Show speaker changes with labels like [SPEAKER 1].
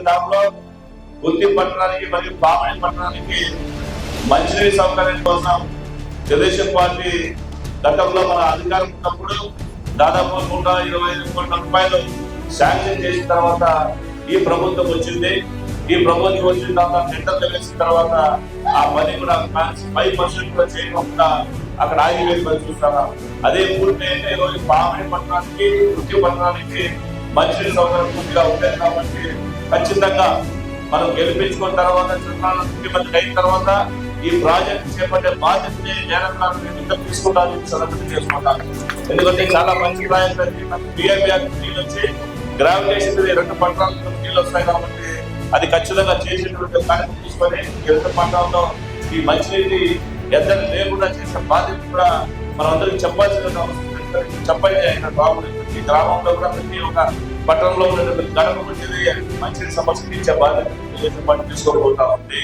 [SPEAKER 1] దాంట్లో గుత్తి పట్టణానికి మరియు పామని పట్టణానికి మంచినీటి సౌకర్యం కోసం తెలుగుదేశం పార్టీ గతంలో మన అధికారం ఉన్నప్పుడు దాదాపు నూట ఇరవై ఐదు కోట్ల రూపాయలు శాంక్షన్ చేసిన తర్వాత ఈ ప్రభుత్వం వచ్చింది. ఈ ప్రభుత్వం వచ్చిన తర్వాత టెండర్లు వేసిన తర్వాత ఆ పని కూడా ఫైవ్ పర్సెంట్ కూడా చేయకుండా అక్కడ ఆగిపోయి పని చూస్తారా అదే పూర్తి అయితే ఈరోజు పామని పట్టణానికి వృత్తి పట్టణానికి మంచి సౌకర్యంగా ఉండేది కాబట్టి ఖచ్చితంగా మనం గెలిపించుకున్న తర్వాత చంద్రబాబు ముఖ్యమంత్రి అయిన తర్వాత ఈ ప్రాజెక్ట్ చేపట్టే బాధ్యతని జగన్ తీసుకుంటాను సందర్భం చేసుకుంటాను ఎందుకంటే చాలా మంచి ప్రాజెక్ట్ బిఆర్బిఆర్ నీళ్ళు వచ్చి గ్రావిటేషన్ రెండు పట్టణాలకు నీళ్ళు వస్తాయి కాబట్టి అది ఖచ్చితంగా చేసేటువంటి కార్యక్రమం తీసుకొని ఎంత పట్టణంలో ఈ మంచినీటి ఎద్దరు లేకుండా చేసే బాధ్యత కూడా మనం అందరికి చెప్పాల్సిన అవసరం చెప్పండి ఆయన బాగుంటుంది ఈ గ్రామంలో కూడా ప్రతి ఒక్క పట్టణంలో ఉన్నటువంటి గడప మంచిది మంచి సమస్య ఇచ్చే బాధ్యత తెలుగుదేశం పార్టీ తీసుకోబోతా ఉంది.